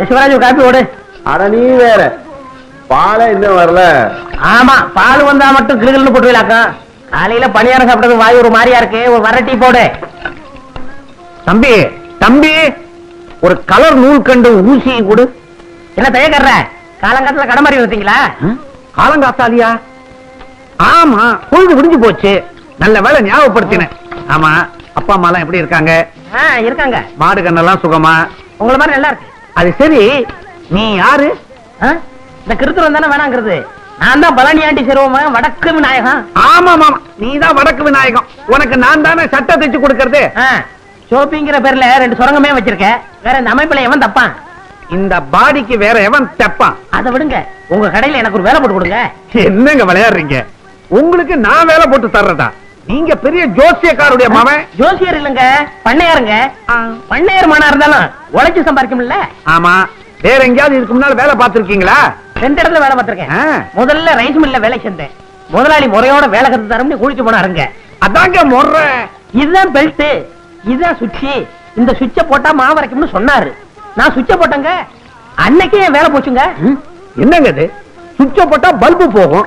Yasuvaraj copy ஓடு அட நீ வேற. பாலை இன்னும் வரல. ஆமா பால் வந்தா மட்டும் கிளுகிள்னு போட்டு விளாக்கம் காலையில பணியாரம் சாப்பிட்டது வாய் ஒரு மாதிரியா இருக்கு ஒரு வர டீ போடு. தம்பி தம்பி ஒரு கலர் நூல் கண்டு ஊசி கொடு. என்ன தயக்கற காலங்காலத்துல கடை மாதிரி வந்தீங்களா காலங்காத்தாலியா? ஆமா பொழுது விடிஞ்சு போச்சு. நல்ல வேலை ஞாபகப்படுத்தினேன். ஆமா அப்பா அம்மா எல்லாம் எப்படி இருக்காங்க? இருக்காங்க. மாடு கண்ணெல்லாம் சுகமா? உங்கள மாதிரி நல்லா இருக்கு. அது சரி. நீ யாரு? இந்த கிருத்துரம் தானே வேணாங்கிறது. நான் தான் பழனியாண்டி சிறுவன் வடக்கு விநாயகம் ஆமா ஆமா நீ தான் வடக்கு விநாயகம் உனக்கு நான் தானே சட்டை தைச்சு கொடுக்கறது? ஷோப்பிங்கிற பேர்ல ரெண்டு சுரங்கமே வச்சிருக்க. வேற இந்த அமைப்புல எவன் தப்பான்? இந்த பாடிக்கு வேற எவன் தப்பான்? அதை விடுங்க. உங்க கடையில எனக்கு ஒரு வேலை போட்டு கொடுங்க. என்னங்க விளையாடுறீங்க? உங்களுக்கு நான் வேலை போட்டு தர்றதா? நீங்க பெரிய ஜோசியக்காருடைய மவன். ஜோசியர் இல்லங்க பண்ணையாருங்க. பண்ணையார் மானா இருந்தாலும் உழைச்சு சம்பாதிக்கும்ல. ஆமா. வேற எங்கேயாவது இதுக்கு முன்னால வேலை பார்த்திருக்கீங்களா? ரெண்டு இடத்துல வேலை பார்த்திருக்கேன். முதல்ல ரைஸ் மில்ல வேலை செஞ்சேன். முதலாளி முறையோட வேலை கத்து தரம்னு குளிச்சு போனாருங்க. அதாங்க முறை. இதுதான் பெல்ட் இதுதான் சுவிட்ச். இந்த சுவிட்ச போட்டா மாவு வரைக்கும்னு சொன்னாரு. நான் சுவிட்ச போட்டேங்க. அன்னைக்கே என் வேலை போச்சுங்க. என்னங்க இது? சுவிட்ச போட்டா பல்பு போகும்.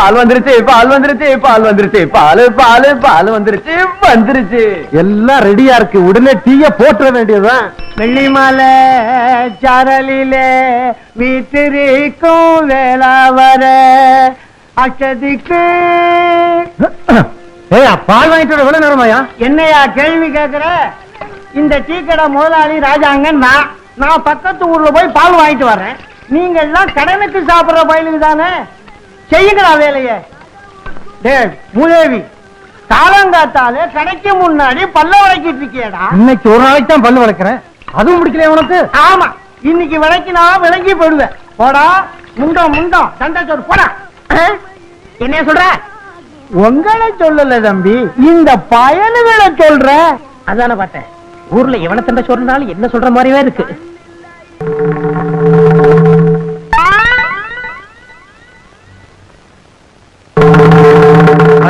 பால் வந்துருச்சு பால் வந்துருச்சு பால் வந்துருச்சு. பால் பால் பால் வந்துருச்சு வந்துருச்சு. எல்லாம் ரெடியா இருக்கு. உடனே டீய போட்டுற வேண்டியதுதான். வெள்ளிமலை சாரலிலே வீட்டிருக்கும் வேளாவர அச்சதிக்கு ஏய் பால் வாங்கிட்டு வர எவ்வளவு நேரமாயா? என்னையா கேள்வி கேக்குற? இந்த டீ கடை முதலாளி ராஜாங்க நான். நான் பக்கத்து ஊர்ல போய் பால் வாங்கிட்டு வர்றேன். நீங்க எல்லாம் கடனுக்கு சாப்பிடுற பயிலுக்கு தானே? செய்யுங்களா வேலைய? டேய் மூதேவி காலங்காத்தாலே கடைக்கு முன்னாடி பல்ல வளைக்கிட்டு இருக்கியடா. இன்னைக்கு ஒரு நாளைக்கு தான் பல்லு வளர்க்கிறேன். அதுவும் முடிக்கல உனக்கு? ஆமா இன்னைக்கு விலைக்கு நான் விளங்கி போயிடுவேன். போடா முண்டம் முண்டம் சண்டை சோறு போடா. என்ன சொல்ற? உங்களை சொல்லல தம்பி இந்த பயனுகளை சொல்ற. அதான பார்த்தேன். ஊர்ல எவன சண்டை சொல்றனாலும் என்ன சொல்ற மாதிரியே இருக்கு.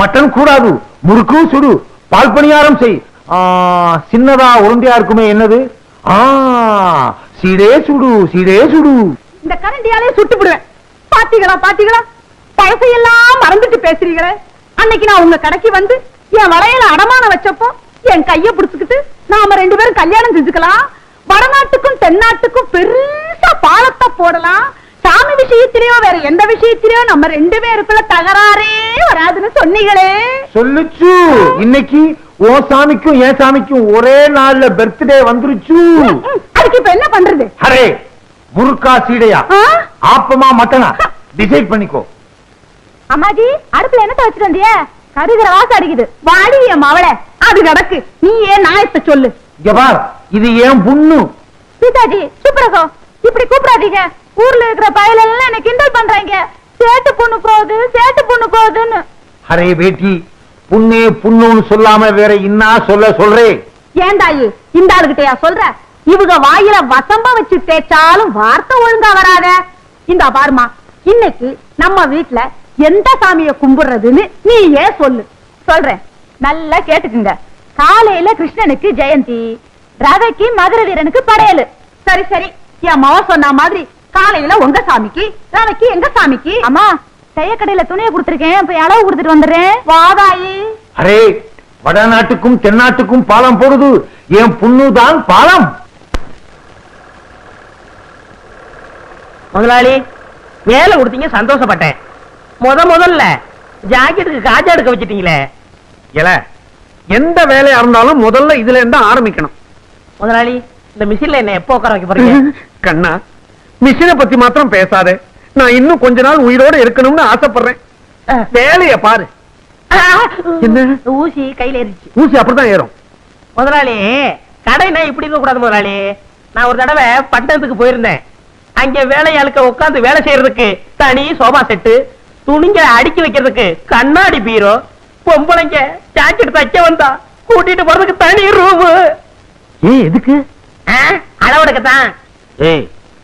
மட்டன் கூடாது முறுக்கு சுடு பால் பணியாரம் செய் சின்னதா உருண்டையா இருக்குமே என்னது? ஆ சீடே சுடு சீடே சுடு. இந்த கரண்டியாலே சுட்டு விடுவேன். பாத்தீங்களா பாத்தீங்களா பழசையெல்லாம் மறந்துட்டு பேசுறீங்களே. அன்னைக்கு நான் உங்க கடைக்கு வந்து என் வளையல அடமானம் வச்சப்போ என் கைய புடிச்சுக்கிட்டு நாம ரெண்டு பேரும் கல்யாணம் செஞ்சுக்கலாம். வடநாட்டுக்கும் தென்னாட்டுக்கும் பெருசா பாலத்தை போடலாம். விஷயத்திலயோ வேற எந்த விஷயத்திலயோ நம்ம ரெண்டு பேருக்குள்ள தகராறே வராதுன்னு சொன்னீங்களே. சொல்லுச்சு. இன்னைக்கு ஓ சாமிக்கும் என் சாமிக்கும் ஒரே நாள்ல பர்த்டே வந்துருச்சு. அதுக்கு இப்ப என்ன பண்றது? அரே முறுக்கா சீடையா? ஆப்பமா மட்டனா? டிசைட் பண்ணிக்கோ. அம்மாஜி அடுப்புல என்னத்த வச்சுட்டு வந்திய? கருகிற வாசம் அடிக்குது. வாடி என் மவளை. அது கிடக்கு. நீ ஏன் நாயத்தை சொல்லு. இங்க பார் இது ஏன் புண்ணு. சீதாஜி சுப்ரகோ இப்படி கூப்பிடாதீங்க. ஊர்ல இருக்கிற பயல எல்லாம் என்ன கிண்டல் பண்றாங்க. சேட்டு பொண்ணு போகுது சேட்டு பொண்ணு போகுதுன்னு. அரே பேட்டி புண்ணே புண்ணுன்னு சொல்லாம வேற இன்னா சொல்ல சொல்றேன் ஏண்டாயி இந்த ஆளுகிட்டயா சொல்ற? இவங்க வாயில வசம்ப வச்சு தேய்ச்சாலும் வார்த்தை ஒழுங்கா வராத. இந்த பாருமா இன்னைக்கு நம்ம வீட்ல எந்த சாமிய கும்பிடுறதுன்னு நீ ஏன் சொல்லு. சொல்றேன் நல்லா கேட்டுக்குங்க. காலையில கிருஷ்ணனுக்கு ஜெயந்தி ரவைக்கு மதுர வீரனுக்கு படையலு. சரி சரி என் மாவ சொன்ன மாதிரி காலையில உங்க சாமிக்கு நாளைக்கு எங்க சாமிக்கு? அம்மா தையக்கடையில துணியை கொடுத்துருக்கேன் போய் அளவு கொடுத்துட்டு வந்துடுறேன். வாதாயி அரே வடநாட்டுக்கும் தென்னாட்டுக்கும் பாலம் போடுது. என் புண்ணுதான் பாலம். முதலாளி வேலை கொடுத்தீங்க சந்தோஷப்பட்டேன். முத முதல்ல ஜாக்கெட்டுக்கு காஜா எடுக்க வச்சிட்டீங்களே. இல்ல எந்த வேலையா இருந்தாலும் முதல்ல இதுல இருந்து ஆரம்பிக்கணும். முதலாளி இந்த மிஷின்ல என்ன எப்போ உட்கார வைக்க போறீங்க? கண்ணா மிஷினை பத்தி மாத்திரம் பேசாதே. நான் இன்னும் கொஞ்ச நாள் உயிரோட இருக்கணும்னு ஆசைப்படுறேன். வேலைய பாரு. என்ன? ஊசி கையில ஏறிச்சு ஊசி அப்படிதான் ஏறும். முதலாளி கடைனா இப்படி இருக்க கூடாது முதலாளி. நான் ஒரு தடவை பட்டணத்துக்கு போயிருந்தேன். அங்க வேலையாளுக்க உட்கார்ந்து வேலை செய்யறதுக்கு தனி சோபா செட்டு துணிங்க அடுக்கி வைக்கிறதுக்கு கண்ணாடி பீரோ பொம்பளைங்க ஜாக்கெட் தைக்க வந்தா கூட்டிட்டு போறதுக்கு தனி ரூம் ஏய் எதுக்கு? அளவெடுக்கத்தான். ஏய்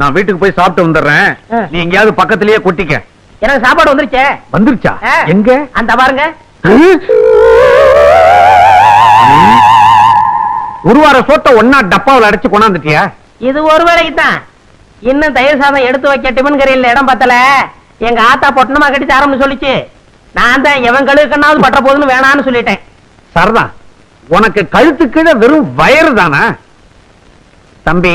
நான் வீட்டுக்கு போய் சாப்பிட்டு வந்துடுறேன். நீ எங்கேயாவது பக்கத்திலேயே கொட்டிக்க. எனக்கு சாப்பாடு வந்துருச்சே. வந்துருச்சா. எங்க? அந்த பாருங்க. ஒரு வார சோத்த ஒன்னா டப்பாவில் அடைச்சு கொண்டாந்துட்டியா? இது ஒரு வேலைக்கு தான் இன்னும் தயிர் சாதம் எடுத்து வைக்க டிபன் கரையில் இடம் பத்தல. எங்க ஆத்தா பொட்டணமா கட்டி தரம்னு சொல்லிச்சு. நான் தான் எவன் கழுவுக்கண்ணாவது பட்ட போதுன்னு வேணான்னு சொல்லிட்டேன். சரிதான் உனக்கு கழுத்து கீழே வெறும் வயறு தானா? தம்பி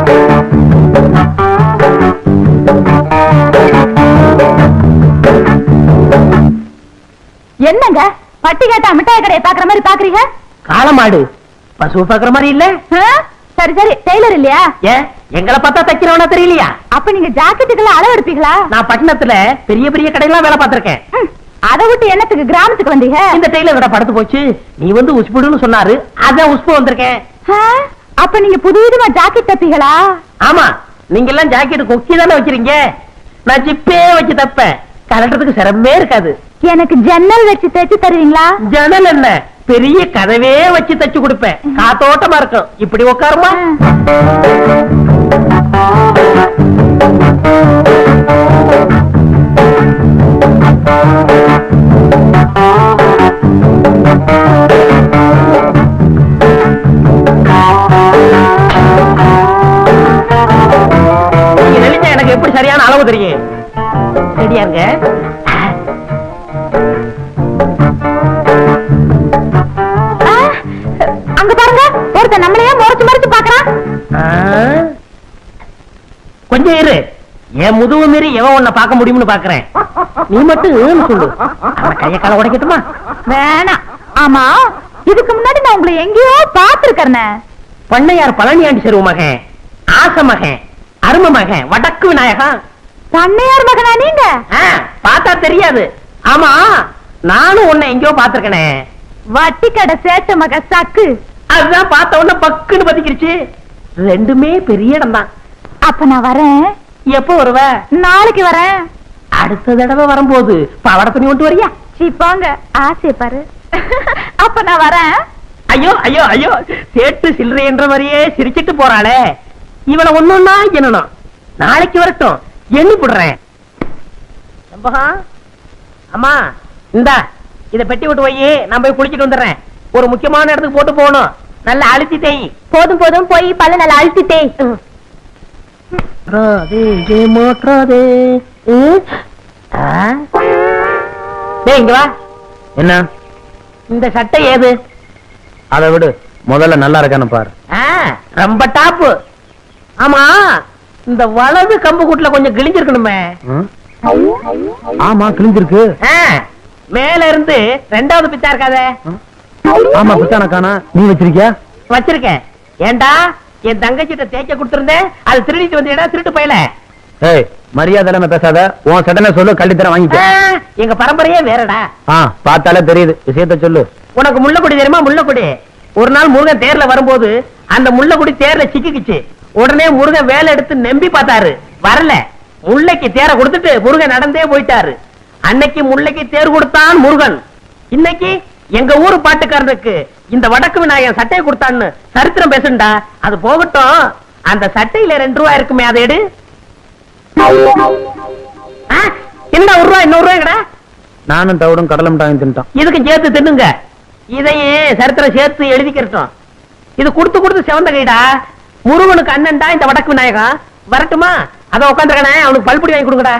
என்னங்க? பட்டி கேட்டா மிட்டாய் கடையை பாக்குற மாதிரி பாக்குறீங்க காளமாடு. பசு பாக்குற மாதிரி இல்ல? சரி சரி. டெய்லர் இல்லையா? ஏன் எங்களை பார்த்தா தைக்கிறவனா தெரியலையா? அப்ப நீங்க ஜாக்கெட்டுக்கெல்லாம் அளவு எடுப்பீங்களா? நான் பட்டணத்துல பெரிய பெரிய கடையெல்லாம் வேலை பார்த்திருக்கேன். அதை விட்டு என்னத்துக்கு கிராமத்துக்கு வந்தீங்க? இந்த டெய்லர் விட படுத்து போச்சு. நீ வந்து உஸ்புடுன்னு சொன்னாரு. அதான் உஸ்பு வந்திருக்கேன்? அப்ப நீங்க புதுவிதமா ஜாக்கெட் தப்பீங்களா? ஆமா. நீங்க எல்லாம் ஜாக்கெட் கொக்கி தானே வச்சிருங்க நான் ஜிப்பே வச்சு தப்பேன். கலட்டுறதுக்கு சிரமமே இருக்காது. எனக்கு ஜன்னல் வச்சு தைச்சு தருவீங்களா? ஜன்னல் என்ன பெரிய கதவே வச்சு தச்சு கொடுப்பேன். காத்தோட்டமா இருக்கும் இப்படி உட்காருமா? ஒருத்தன் நம்மளையே முறைச்சு முறைச்சு பாக்குறான்? கொஞ்சம் இரு. என் முதுகு மீறி எவன் உன்னை பார்க்க முடியும்னு பாக்குறேன் நீ மட்டும் ஏன்னு சொல்லு. அவன் கைய கால உடைக்கட்டுமா? வேணாம். ஆமா இதுக்கு முன்னாடி நான் உங்களை எங்கேயோ பாத்துருக்கேன் பண்ணையார் பழனியாண்டி செருவு மகன் ஆச மகன் அரும மகன் வடக்கு விநாயகம் பண்ணையார் மகனா நீங்க? பார்த்தா தெரியாது. ஆமா நானும் உன்னை எங்கேயோ பாத்திருக்கனே வட்டி கடை சேட்ட மக சக்கு. அதுதான் பார்த்த உடனே பக்குன்னு பத்திக்கிருச்சு. ரெண்டுமே பெரிய இடம் தான் அப்ப நான் வரேன். எப்போ வருவ? நாளைக்கு வரேன். அடுத்த தடவை வரும்போது பவட துணி கொண்டு வரியா? சீ போங்க. ஆசை பாரு. அப்ப நான் வரேன். ஐயோ ஐயோ ஐயோ. சேட்டு சில்லறை என்ற மாதிரியே சிரிச்சிட்டு போறாளே. இவளை ஒன்னொன்னா என்னணும்? நாளைக்கு வரட்டும். எண்ணி போடுறேன். அம்மா இந்தா இத பெட்டி விட்டு போய் நான் போய் குளிச்சிட்டு வந்துடுறேன். ஒரு முக்கியமான இடத்துக்கு போட்டு போகணும். நல்லா அழுத்தி தேய் போதும் போதும் போய் பல்ல நல்லா அழுத்திட்டே டேய் இங்க வா. என்ன? இந்த சட்டை ஏது? அதை விடு. முதல்ல நல்லா இருக்கான்னு பாரு. ரொம்ப டாப்பு. ஆமா இந்த வலது கம்பு கூட்டுல கொஞ்சம் கிழிஞ்சிருக்கணுமே? ஆமா கிழிஞ்சிருக்கு. மேல இருந்து ரெண்டாவது பிச்சா இருக்காதே. ஆமா பித்தான காணா நீ வச்சிருக்கியா? வச்சிருக்கேன். ஏண்டா? என் தங்கச்சிட்ட தேய்க்க கொடுத்திருந்தேன் அது திருடிட்டு வந்தீடா திருட்டு போயல. ஏய் மரியாதை இல்லாம பேசாத. உன் சடனை சொல்லு கள்ளித்தரம் வாங்கிக்க. எங்க பரம்பரையே வேறடா. ஆ பார்த்தாலே தெரியுது. விஷயத்த சொல்லு. உனக்கு முள்ளக்குடி தெரியுமா? முள்ளக்குடி. ஒரு நாள் முருகன் தேர்ல வரும்போது அந்த முள்ளக்குடி தேர்ல சிக்கிக்கிச்சு. உடனே முருகன் வேலை எடுத்து நம்பி பார்த்தாரு. வரல. முல்லைக்கு தேர கொடுத்துட்டு முருகன் நடந்தே போயிட்டாரு. அன்னைக்கு முல்லைக்கு தேர் கொடுத்தான் முருகன். இன்னைக்கு எங்க ஊரு பாட்டுக்காரனுக்கு இந்த வடக்கு விநாயகன் சட்டையை கொடுத்தான்னு சரித்திரம் பேசுண்டா? அது போகட்டும். அந்த சட்டையில ரெண்டு ரூபாய் இருக்குமே அதை எடு. ஆ, என்னடா ஒரு ரூபாய் இன்னொரு ரூபாய்டா நானும் தவிடும் கடலை மிட்டாயும் தின்ட்டான். இதுக்கும் சேர்த்து தின்னுங்க. இதையே சரித்திரம் சேர்த்து எழுதிக்கிறட்டும் இது கொடுத்து கொடுத்து செவந்த கைடா. முருகனுக்கு அண்ணன்டா இந்த வடக்கு விநாயகம். வரட்டுமா? அத உட்காந்துருக்கனே அவனுக்கு பல்புடி வாங்கி கொடுங்கடா.